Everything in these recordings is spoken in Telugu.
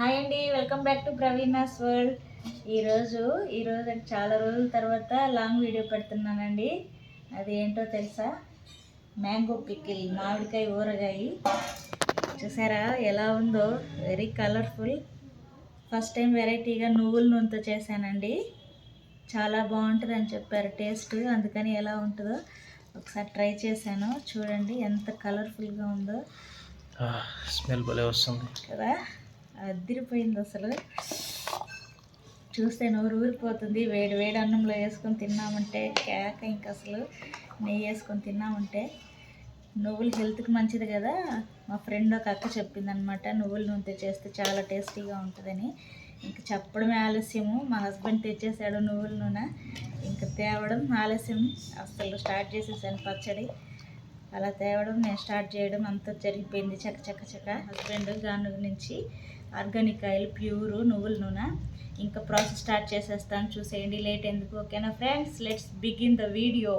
హాయ్ అండి welcome back to Praveena's world. ఈరోజు ఈరోజు చాలా రోజుల తర్వాత లాంగ్ వీడియో పెడుతున్నానండి. అది ఏంటో తెలుసా? మ్యాంగో పికిల్ మామిడికాయ ఊరగాయ. చూసారా ఎలా ఉందో? వెరీ కలర్ఫుల్ ఫస్ట్ టైం వెరైటీగా నువ్వుల నూనెతో చేశానండి. చాలా బాగుంటుంది అని చెప్పారు టేస్ట్. అందుకని ఎలా ఉంటుందో ఒకసారి ట్రై చేశాను. చూడండి ఎంత కలర్ఫుల్గా ఉందో. స్మెల్ భలే వస్తుంది. కదా? అదిరిపోయింది అసలు. చూస్తే నోరు ఊరిపోతుంది. వేడి వేడి అన్నంలో వేసుకొని తిన్నామంటే కేక ఇంకా అసలు నెయ్యి వేసుకొని తిన్నామంటే నువ్వులు హెల్త్కి మంచిది కదా. మా ఫ్రెండ్ ఒక అక్క చెప్పిందనమాట నువ్వులు నువ్వుల నూనె చేస్తే చాలా టేస్టీగా ఉంటుందని. ఇంకా చెప్పడమే ఆలస్యము. మా హస్బెండ్ తెచ్చేసాడు నువ్వుల నూనె. ఇంకా తేవడం ఆలస్యం. అసలు స్టార్ట్ చేసేసాను పచ్చడి. అలా తేవడం నేను స్టార్ట్ చేయడం అంతా జరిగిపోయింది. చక్క చక్క చక్క హస్బెండ్ గాను నుంచి ఆర్గానిక్ ఆయిల్ ప్యూర్ నువ్వుల నూనె ఇంకా ప్రాసెస్ స్టార్ట్ చేసేస్తాను. చూసేయండి. లేట్ ఎందుకు? ఓకేనా friends? Let's begin the video.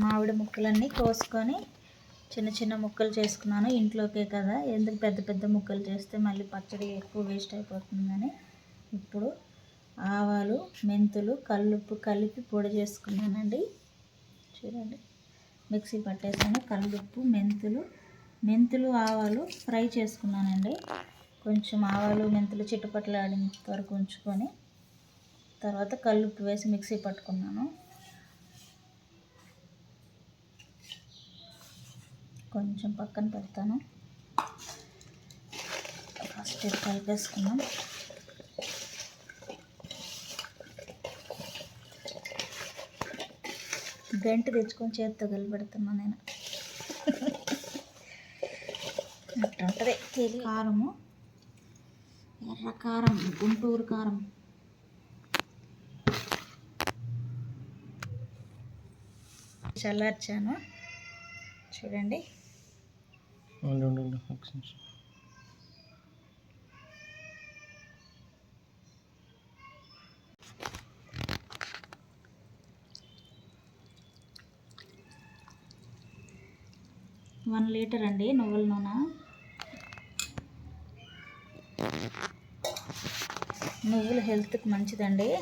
మామిడి ముక్కలన్నీ కోసుకొని చిన్న చిన్న ముక్కలు చేసుకున్నాను ఇంట్లోకే కదా. ఎందుకు పెద్ద పెద్ద ముక్కలు చేస్తే మళ్ళీ పచ్చడి ఎక్కువ వేస్ట్ అయిపోతుందని ఇప్పుడు ఆవాలు మెంతులు కల్లుప్పు కలిపి పొడి చేసుకున్నానండి. చూడండి. మిక్సీ పట్టేసాను. కల్లుప్పు మెంతులు మెంతులు ఆవాలు ఫ్రై చేసుకున్నానండి. కొంచెం ఆవాలు మెంతులు చిట్టుపట్లాడేంత వరకు ఉంచుకొని తర్వాత కల్లుప్పు వేసి మిక్సీ పట్టుకున్నాను. కొంచెం పక్కన పెడతాను. ఫస్ట్ ఇది కలిపేసుకున్నాం గంట తెచ్చుకొని చేతితో కలిపెడుతున్నా నేను. అట్టుంటది. తెలి కారము. ఎర్ర కారం గుంటూరు కారం. చల్లార్చాను. చూడండి. వన్ లీటర్ అండి నువ్వుల నూనె. నువ్వులు హెల్త్కి మంచిదండి.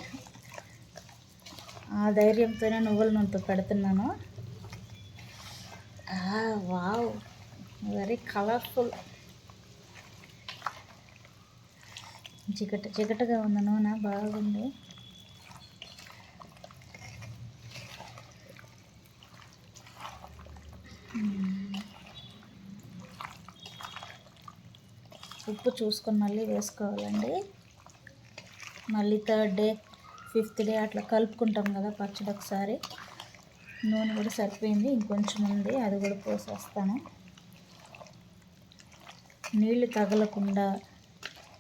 ఆ ధైర్యంతోనే నువ్వుల నూనెతో పెడుతున్నాను. ఆ, వావ్. వెరీ కలర్ఫుల్ చికట చికటగా ఉంది నూనె బాగుంది. ఉప్పు చూసుకొని మళ్ళీ వేసుకోవాలండి. మళ్ళీ థర్డ్ డే ఫిఫ్త్ డే అట్లా కలుపుకుంటాం కదా పచ్చడి ఒకసారి. నూనె కూడా సరిపోయింది ఇంకొంచెం ఉంది అది కూడా పోసేస్తాను. నీళ్ళు తగలకుండా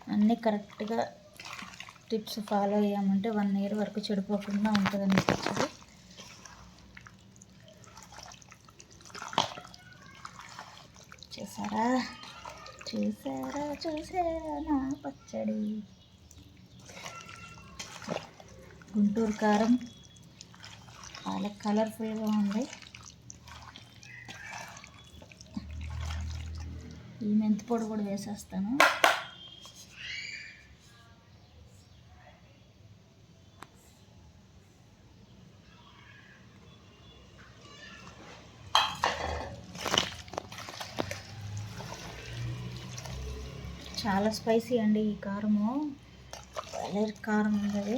అన్నీ కరెక్ట్గా టిప్స్ ఫాలో అయ్యామంటే వన్ ఇయర్ వరకు చెడిపోకుండా ఉంటుందండి పచ్చడి. చేశారా? చూసారా చూసారా నా పచ్చడి? గుంటూరు కారం. చాలా కలర్ఫుల్గా ఉంది. ఈ మెంతి పొడి కూడా వేసేస్తాను. చాలా స్పైసీ అండి ఈ కారము. వేలేరు కారం ఉంది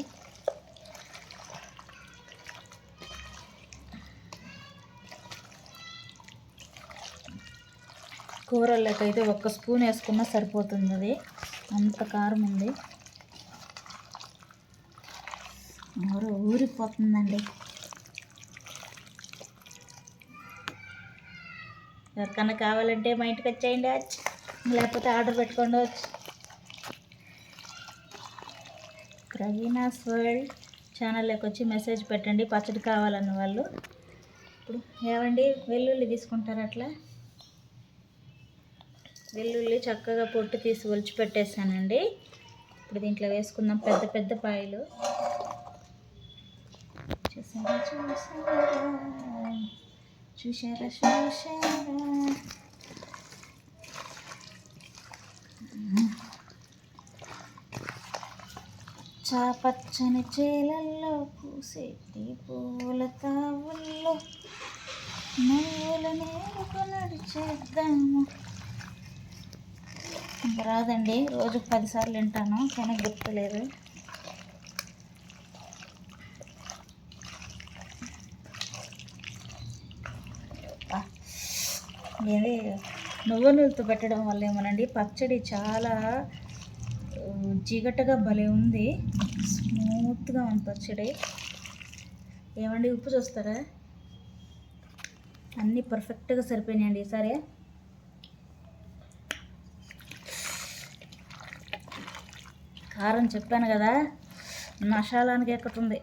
కూరలోకైతే ఒక్క స్పూన్ వేసుకున్నా సరిపోతుంది అది. అంత కారం ఉంది. మరో ఊరిపోతుందండి. ఎవరికన్నా కావాలంటే మా ఇంటికి వచ్చేయండి వచ్చి లేకపోతే ఆర్డర్ పెట్టుకోండి ప్రవీణాస్ వరల్డ్ ఛానల్లోకి వచ్చి మెసేజ్ పెట్టండి. పచ్చడి కావాలన్న వాళ్ళు. ఇప్పుడు ఏమండి? వెల్లుల్లి తీసుకుంటారు అట్లా? వెల్లుల్లి చక్కగా పొట్టు తీసి ఒలిచి పెట్టేసానండి ఇప్పుడు దీంట్లో వేసుకుందాం. పెద్ద పెద్ద పాయలు. చూసారా? చూసారా? చూసారా? చూసారా? చాపచ్చని చేలల్లో పూసేటి పూల తావుల్లో నువ్వుల నేలకు నడిచేద్దాము. రాదండి రోజు పదిసార్లు వింటాను కానీ గుర్తులేదు. ఏది? ఇది నువ్వు నూలుతో పెట్టడం వల్ల ఏమోనండి పచ్చడి చాలా చీకటగా భలే ఉంది. స్మూత్గా ఉంది పచ్చడి. ఏమండి ఉప్పు చూస్తారా? అన్నీ పర్ఫెక్ట్గా సరిపోయినాయండి ఈసారి. కారం చెప్పాను కదా మసాలానికి ఎక్కుతుంది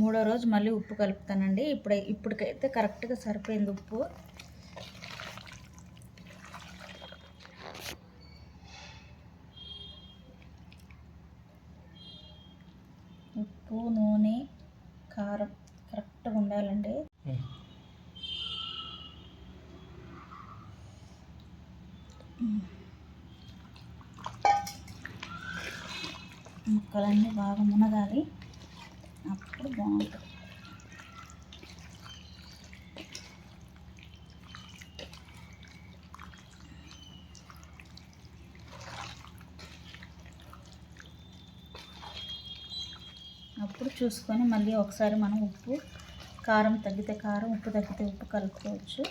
మూడో రోజు మళ్ళీ ఉప్పు కలుపుతానండి. ఇప్పుడు ఇప్పటికైతే కరెక్ట్గా సరిపోయింది ఉప్పు. ఉప్పు నూనె కారం కరెక్ట్గా ఉండాలండి. ముక్కలన్నీ బాగా మునగాలి. అప్పుడు బాగుంటుంది. అప్పుడు చూసుకొని మళ్ళీ ఒకసారి మనం ఉప్పు కారం తగ్గితే కారం ఉప్పు తగ్గితే ఉప్పు కలుపుకోవచ్చు.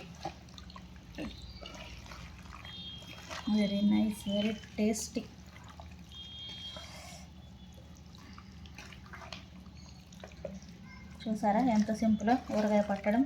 వెరీ నైస్ వెరీ టేస్టీ చూసారా? ఎంత సింపుల్ ఊరగాయ పట్టడం.